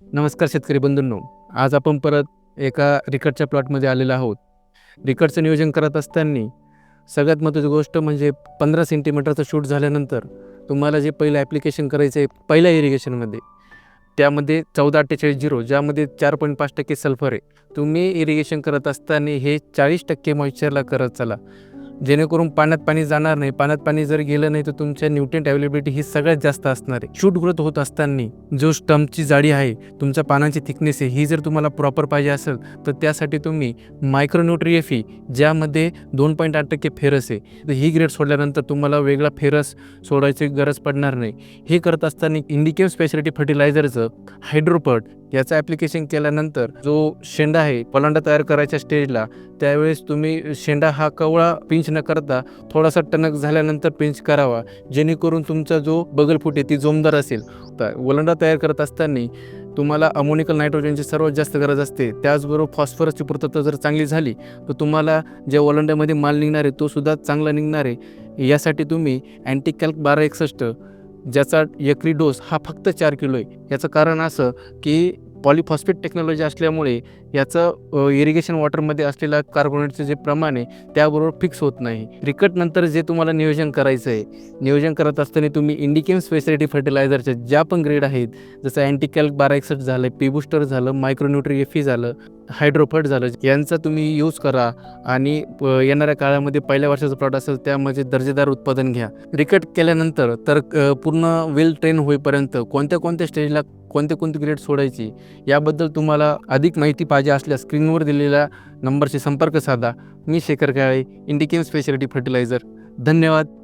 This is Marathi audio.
नमस्कार शेतकरी बंधूंनो. आज आपण परत एका रिकटच्या प्लॉटमध्ये आलेलो आहोत. रिकटचं नियोजन करत असताना सगळ्यात महत्त्वाची गोष्ट म्हणजे पंधरा सेंटीमीटरचं शूट झाल्यानंतर तुम्हाला जे पहिलं ॲप्लिकेशन करायचं आहे पहिल्या इरिगेशनमध्ये त्यामध्ये चौदा अठ्ठेचाळीस झिरो ज्यामध्ये चार पॉईंट पाच टक्के सल्फर आहे. तुम्ही इरिगेशन करत असताना हे चाळीस टक्के मॉइश्चरला करत चला. जेणेकरून पाण्यात पाणी जाणार नाही. पाण्यात पाणी जर गेलं नाही तर तुमच्या न्यूट्रिएंट अवेलेबिलिटी ही सगळ्यात जास्त असणार आहे. शूट ग्रोथ होत असताना जो स्टम्पची जाडी आहे तुमच्या पानांची थिकनेस आहे ही जर तुम्हाला प्रॉपर पाहिजे असेल तर त्यासाठी तुम्ही मायक्रोन्यूट्रिएफी ज्यामध्ये दोन पॉईंट आठ टक्के फेरस आहे तर ही ग्रेड सोडल्यानंतर तुम्हाला वेगळा फेरस सोडायची गरज पडणार नाही. हे करत असताना इंडिकेम स्पेशालिटी फर्टिलायझरचं हायड्रोपट याचं ॲप्लिकेशन केल्यानंतर जो शेंडा आहे पलांडा तयार करायच्या स्टेजला त्यावेळेस तुम्ही शेंडा हा कवळा पिंच न करता थोडासा टणक झाल्यानंतर पिंच करावा. जेणेकरून तुमचा जो बगलफूट आहे ती जोमदार असेल. तर वलंडा तयार करत असताना तुम्हाला अमोनिकल नायट्रोजनची सर्वात जास्त गरज असते. त्याचबरोबर फॉस्फरसची पूर्तता जर चांगली झाली तर तुम्हाला ज्या वलंड्यामध्ये माल निघणार आहे तो सुद्धा चांगला निघणार आहे. यासाठी तुम्ही अँटिकॅल्क बारा एकसष्ट ज्याचा एकरी डोस हा फक्त चार किलो आहे. याचं कारण असं की पॉलिफॉस्फेट टेक्नॉलॉजी असल्यामुळे याचं इरिगेशन वॉटरमध्ये असलेल्या कार्बोनेटचं जे प्रमाण आहे त्याबरोबर फिक्स होत नाही. रिकटनंतर जे तुम्हाला नियोजन करायचं आहे नियोजन करत असताना तुम्ही इंडिकेम स्पेसिलिटी फर्टिलायझरच्या ज्या पण ग्रेड आहेत जसं अँटीकॅल्क बारा एकसष्ट झालं पी बुस्टर झालं मायक्रोन्युट्री एफी झालं हायड्रोफट झालं. यांचा तुम्ही यूज करा आणि प- येणाऱ्या काळामध्ये पहिल्या वर्षाचं प्रॉडक्ट असेल त्यामध्ये दर्जेदार उत्पादन घ्या. रिकट केल्यानंतर तर पूर्ण वेल ट्रेन होईपर्यंत कोणत्या कोणत्या स्टेजला कोणते कोणते ग्रेड सोडायची याबद्दल तुम्हाला अधिक माहिती पाहिजे असल्यास स्क्रीनवर दिलेल्या नंबरशी संपर्क साधा. मी शेखर काळे इंडिकेम स्पेशालिटी फर्टिलायझर धन्यवाद.